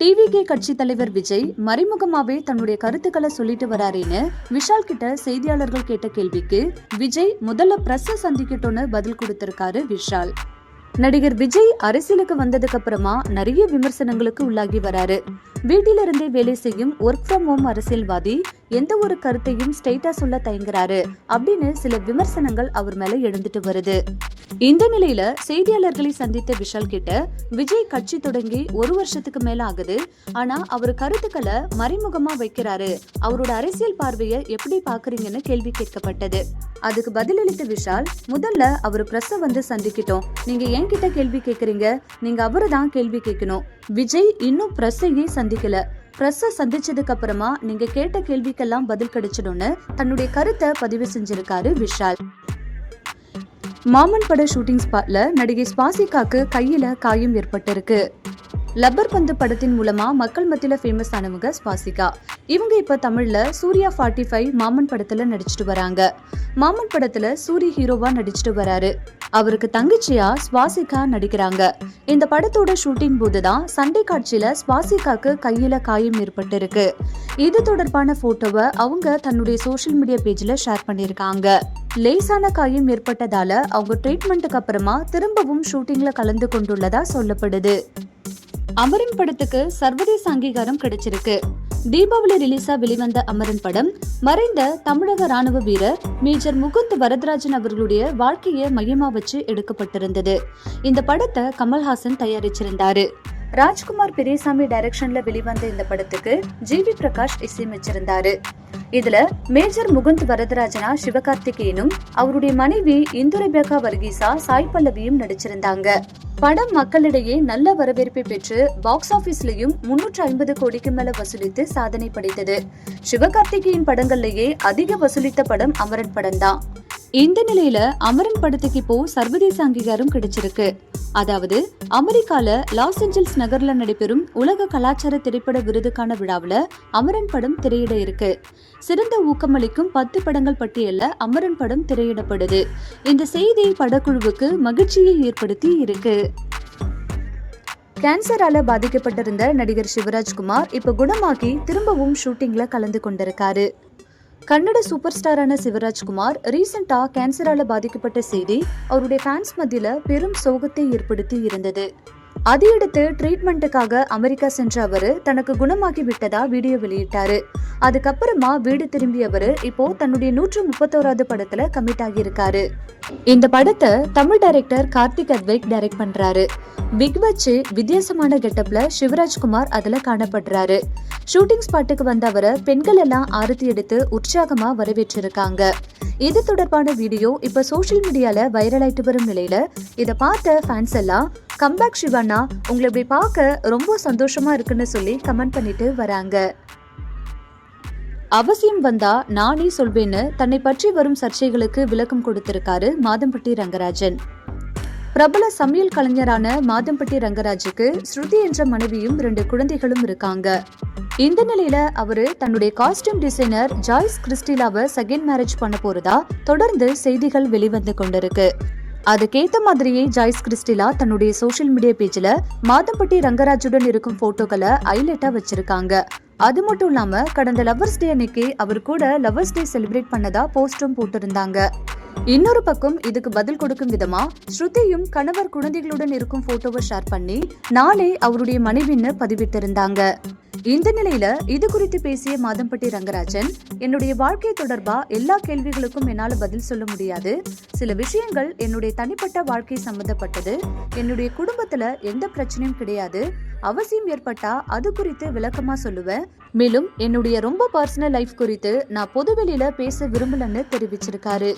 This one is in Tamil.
டிவிகே கட்சி தலைவர் விஜய் மறைமுகமாவே தன்னுடைய கருத்துக்களை சொல்லிட்டு வராருன்னு விஷால் கிட்ட செய்தியாளர்கள் கேட்ட கேள்விக்கு விஜய் முதல்ல பிரச சந்திக்கட்டும்னு பதில் கொடுத்திருக்காரு விஷால். நடிகர் விஜய் அரசியலுக்கு வந்ததுக்கு அப்புறமா நிறைய விமர்சனங்களுக்கு உள்ளாகி வராரு. வீட்டில இருந்தே வேலை செய்யும் ஒர்க் ஃப்ரம் ஹோம் அரசியல்வாதி எந்த ஒரு கருத்தையும் ஸ்ட்ரெயிட்டா சொல்ல தயங்குறாரு அப்படின்னு சில விமர்சனங்கள் அவர் மேல எழுந்துட்டு வருது. இந்த நிலையில செய்தியாளர்களை சந்தித்த விஷால் கிட்ட விஜய் கட்சி தொடங்கி ஒரு வருஷத்துக்கு மேல ஆகுது. ஆனா அவர் கருத்துக்களை மறைமுகமா வைக்கிறாரு. அவரோட அரசியல் பார்வையை எப்படி பாக்குறீங்கன்னு கேள்வி கேட்கப்பட்டது. அதுக்கு பதிலளித்த விஷால் முதல்ல அவர் பிரஸ்ஸ வந்து சந்திக்கிட்டோம். நீங்க என்கிட்ட கேள்வி கேக்குறீங்க நீங்க அவரை தான் கேள்வி கேட்கணும். விஜய் இன்னும் பிரஸ்ஸையே சந்திக்கல. பிரஸ்ஸ சந்திச்சதுக்கு அப்புறமா நீங்க கேட்ட கேள்விக்கெல்லாம் பதில் கிடைச்சிடும்னு தன்னுடைய கருத்தை பதிவு செஞ்சிருக்காரு விஷால். மாமன் பட ஷூட்டிங் ஸ்பாட்ல நடிகை ஸ்பாசிகாக்கு கையில காயம் ஏற்பட்டிருக்கு. லப்பர் பந்து படத்தின் மூலமா மக்கள் மத்தியில ஃபேமஸ் ஆனவங்க ஸ்பாசிகா இவங்க இப்ப தமிழ்ல சூர்யா ஃபார்ட்டி ஃபைவ் மாமன் படத்துல நடிச்சிட்டு வராங்க. மாமன் படத்துல சூரி ஹீரோவா நடிச்சிட்டு வராரு. அவருக்கு தங்கச்சியா ஸ்வாசிகா நடிக்கிறாங்க. இந்த படத்தோட ஷூட்டிங் போதுதான் சண்டை காட்சியில ஸ்வாசிகாக்கு கையில காயம் ஏற்பட்டிருக்கு. இது தொடர்பான போட்டோவை அவங்க தன்னுடைய சோஷியல் மீடியா பேஜ்ல ஷேர் பண்ணிருக்காங்க லேசான காயம் ஏற்பட்டதால அவங்க ட்ரீட்மெண்ட்டுக்கு அப்புறமா திரும்பவும் ஷூட்டிங்ல கலந்து கொண்டுள்ளதா சொல்லப்படுது. அமரன் படத்துக்கு சர்வதேச அங்கீகாரம் கிடைச்சிருக்கு. தீபாவளி ரிலீஸா வெளிவந்த அமரன் படம் மறைந்த தமிழக ராணுவ வீரர் மேஜர் முகுந்த் வரதராஜன் அவர்களுடைய வாழ்க்கையை மையமா வச்சு எடுக்கப்பட்டிருந்தது. இந்த படத்தை கமல்ஹாசன் தயாரிச்சிருந்தாரு. ராஜ்குமார் பெரியசாமி டைரக்ஷன்ல வெளிவந்த இந்த படத்துக்கு ஜி வி பிரகாஷ் இசையமைச்சிருந்தாரு. இதுல மேஜர் முகுந்த் வரதராஜனா சிவகார்த்திகேயனும் அவருடைய மனைவி இந்துரபேகா வர்கீசா சாய் பல்லவியும் நடிச்சிருந்தாங்க. படம் மக்களிடையே நல்ல வரவேற்பை பெற்று பாக்ஸ் ஆபீஸ்லயும் முன்னூற்று ஐம்பது கோடிக்கு மேல வசூலித்து சாதனை படைத்தது. சிவகார்த்திகேயன் படங்கள்லயே அதிக வசூலித்த படம் அமரன் படம் தான் இந்த நிலையில அமரன் படத்துக்கு இப்போ சர்வதேச அங்கீகாரம் கிடைச்சிருக்கு. அதாவது அமெரிக்கால லாஸ் ஏஞ்சல்ஸ் நகர்ல நடைபெறும் உலக கலாச்சார திரைப்பட விருதுக்கான விழாவில் அமரன் படம் திரையிட இருக்கு. சிறந்த ஊக்கமளிக்கும் பத்து படங்கள் பட்டியல்ல அமரன் படம் திரையிடப்படுது. இந்த செய்தி படக்குழுவுக்கு மகிழ்ச்சியை ஏற்படுத்தி இருக்கு. கேன்சரால பாதிக்கப்பட்டிருந்த நடிகர் சிவராஜ்குமார் இப்ப குணமாகி திரும்பவும் ஷூட்டிங்ல கலந்து கொண்டிருக்காரு. கன்னட சூப்பர் ஸ்டாரான சிவராஜ்குமார் ரீசெண்டா கேன்சரால பாதிக்கப்பட்ட செய்தி அவருடைய ஃபேன்ஸ் மத்தியில பெரும் சோகத்தை ஏற்படுத்தி இருந்தது. அதையடுத்து ட்ரீட்மெண்ட்டுக்காக அமெரிக்கா சென்ற அவரு தனக்கு குணமாகி விட்டதா வீடியோ வெளியிட்டாரு. அதுக்கப்புறமா வீடு திரும்பியவர் இப்போ தன்னுடைய நூற்று முப்பத்தோராவது படத்துல கமிட் ஆகியிருக்காரு. இந்த படத்தை தமிழ் டைரக்டர் கார்த்திக் அத்வைக் டைரக்ட் பண்றாரு. பிக் வச்சு வித்தியாசமான கெட்டப்ல சிவராஜ்குமார் அதுல காணப்படுறாரு. ஷூட்டிங் ஸ்பாட்டுக்கு வந்த அவரை பெண்கள் எல்லாம் ஆரத்தி எடுத்து உற்சாகமா வரவேற்றிருக்காங்க. இது தொடர்பான வீடியோ இப்ப சோஷியல் மீடியால வைரல் ஆயிட்டு வரும் நிலையில இத பார்த்த ஃபேன்ஸ் எல்லாம் கம்பேக் சிவானா உங்களை இப்படி பார்க்க ரொம்ப சந்தோஷமா இருக்குன்னு சொல்லி கமெண்ட் பண்ணிட்டு வராங்க. அவசியம் வந்தா நானே சொல்வேன்னு தன்னை பற்றி வரும் சர்ச்சைகளுக்கு விளக்கம் கொடுத்திருக்காரு மாதம்பட்டி ரங்கராஜன். பிரபல சமையல் கலைஞரான மாதம்பட்டி ரங்கராஜுக்கு ஸ்ருதி என்ற மனைவியும் ரெண்டு குழந்தைகளும் இருக்காங்க. இந்த நிலையில அவரு தன்னுடைய காஸ்டியூம் டிசைனர் ஜாய்ஸ் கிறிஸ்டிலாவை செகண்ட் மேரேஜ் பண்ண போறதா தொடர்ந்து செய்திகள் வெளிவந்து கொண்டிருக்கு. அதுக்கேத்த மாதிரியே ஜாய்ஸ் கிறிஸ்டிலா தன்னுடைய சோஷியல் மீடியா பேஜ்ல மாதம்பட்டி ரங்கராஜுடன் இருக்கும் போட்டோக்களை ஐலைட்டா வச்சிருக்காங்க. அது மட்டும் இல்லாம கடந்த லவ்வர்ஸ் டே அன்னைக்கு அவர் கூட லவ்வர்ஸ் டே செலிப்ரேட் பண்ணதா போஸ்டும் போட்டிருந்தாங்க. இன்னொரு பக்கம் இதுக்கு பதில் கொடுக்கும் விதமா ஸ்ருதியும் கணவர் குழந்தைகளுடன் இருக்கும் போட்டோவை ஷேர் பண்ணி நாளை அவருடைய மனைவின்னு பதிவிட்டிருந்தாங்க. இந்த நிலையில இது குறித்து பேசிய மாதம்பட்டி ரங்கராஜன் என்னுடைய வாழ்க்கை தொடர்பா? எல்லா கேள்விகளுக்கும் என்னால பதில் சொல்ல முடியாது. சில விஷயங்கள் என்னுடைய தனிப்பட்ட வாழ்க்கை சம்பந்தப்பட்டது. என்னுடைய குடும்பத்துல எந்த பிரச்சனையும் கிடையாது. அவசியம் ஏற்பட்டா அது குறித்து விளக்கமா சொல்லுவேன். மேலும் என்னுடைய ரொம்ப பர்சனல் லைஃப் குறித்து நான் பொதுவெளியில பேச விரும்பலன்னு தெரிவிச்சிருக்காரு.